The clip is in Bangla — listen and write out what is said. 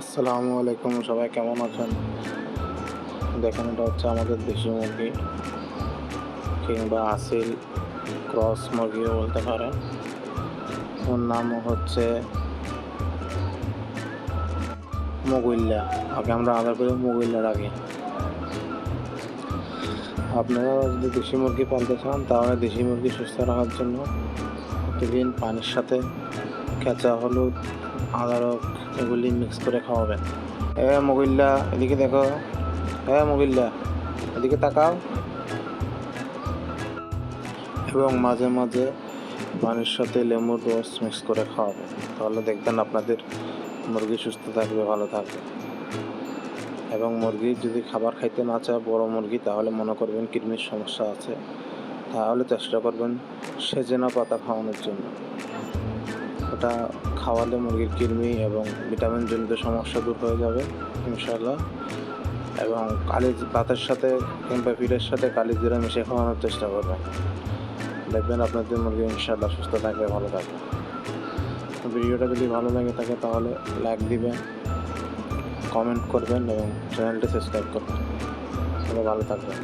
আসসালামু আলাইকুম, সবাই কেমন আছেন? দেখেন এটা হচ্ছে আমাদের দেশি মুরগি, কিংবা আসিল ক্রস মুরগিও বলতে পারেন। ওর নাম হচ্ছে মুগুল্লা। আগে আমরা আলাদা করি মুগুল্লা রাখি আপনারা যদি দেশি মুরগি পালতে চান, তাহলে দেশি মুরগি সুস্থ রাখার জন্য প্রতিদিন পানির সাথে কেঁচা হলুদ আদারক এগুলি মিক্স করে খাওয়াবেন এ মগিল্লা, এদিকে দেখো। হ্যাঁ মগিল্লা, এদিকে তাকাও। এবং মাঝে মাঝে পানির সাথে লেবুর রস মিক্স করে খাওয়াবেন তাহলে দেখবেন আপনাদের মুরগি সুস্থ থাকবে, ভালো থাকবে। এবং মুরগি যদি খাবার খাইতে না চায়, বড় মুরগি, তাহলে মনে করবেন কিডনির সমস্যা আছে। তাহলে চেষ্টা করবেন সেজেনা পাতা খাওয়ানোর জন্য। ওটা খাওয়ালে মুরগির কৃমি এবং ভিটামিন জনিত সমস্যা দূর হয়ে যাবে ইনশাল্লাহ এবং কালি ভাতের সাথে কিংবা পিঠের সাথে কালি জিরা মিশিয়ে খাওয়ানোর চেষ্টা করবেন। দেখবেন আপনাদের মুরগি ইনশাল্লাহ সুস্থ থাকবে, ভালো থাকবে। ভিডিওটা যদি ভালো লাগে থাকে তাহলে লাইক দিবেন, কমেন্ট করবেন এবং চ্যানেলটি সাবস্ক্রাইব করবেন। ভালো থাকবেন।